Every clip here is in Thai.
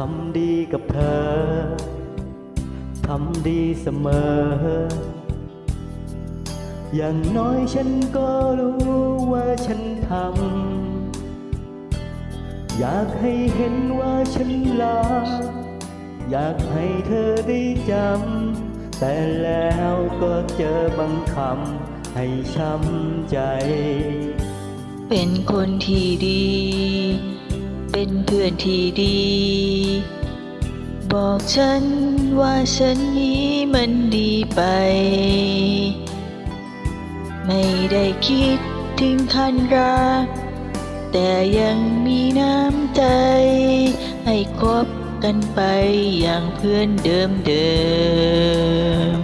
ทำดีกับเธอ ทำดีเสมอ อย่างน้อยฉันก็รู้ว่าฉันทำ อยากให้เห็นว่าฉันลา อยากให้เธอได้จำ แต่แล้วก็เจอบางคำให้ช้ำใจ เป็นคนที่ดี เป็นเพื่อนที่ดี บอกฉันว่าฉันนี้มันดีไป ไม่ได้คิดถึงขั้นรัก แต่ยังมีน้ำใจ ให้คบกันไปอย่างเพื่อนเดิมเดิม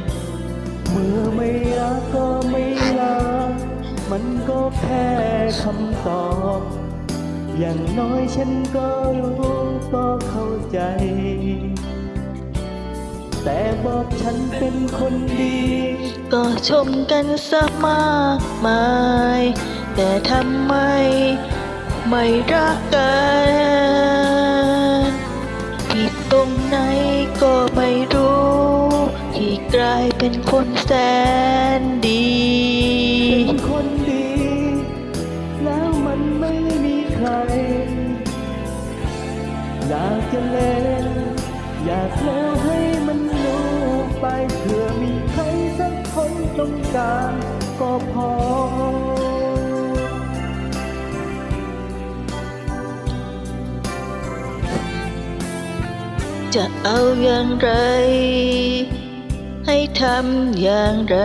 เมื่อไม่รักก็ไม่รัก มันก็แค่คำตอบ อย่างน้อยฉันก็รู้ก็เข้าใจ แต่บอกฉันเป็นคนดี ก็ชมกันซะมากมาย แต่ทำไมไม่รักกันผิดตรงไหนก็ไม่รู้ ที่กลายเป็นคนแสนดี เป็นคนดี แล้วมันไม่มี ใคร อยากจะเล่น อยากเล่าให้มันรู้ไปเผื่อมีใครสักคนต้องการก็พอ จะเอาอย่างไร ให้ทำอย่างไร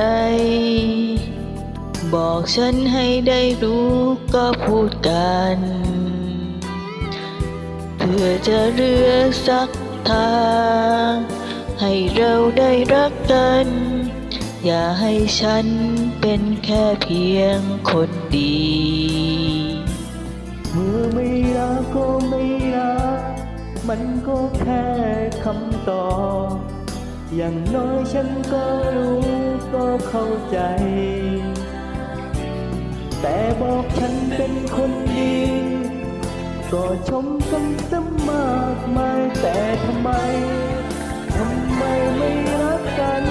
บอกฉันให้ได้รู้ก็พูดกัน เพื่อจะเลือสักทาง ให้เราได้รักกัน อย่าให้ฉันเป็นแค่เพียงคนดี เมื่อไม่รักก็ไม่รัก มันก็แค่คำตอบ อย่างน้อยฉันก็รู้ก็เข้าใจ แต่บอกฉันเป็นคนดี ก็ชมกันซะมากมายแต่ทำไม ทำไมไม่รักกัน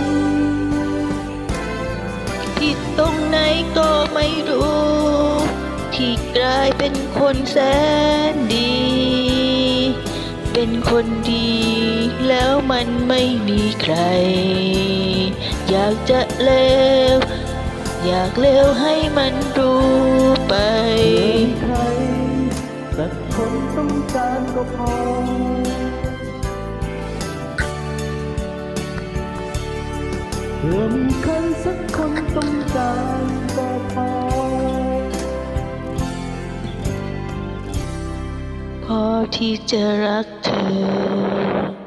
ผิดตรงไหนก็ไม่รู้ ที่กลายเป็นคนแสนดี เป็นคนดีแล้วมันไม่มีใคร อยากจะเล อยากเลวให้มันรู้ไปมีใครสักคนต้องการก็พอเพื่อมีใครสักคนต้องการก็พอ พอที่จะรักเธอ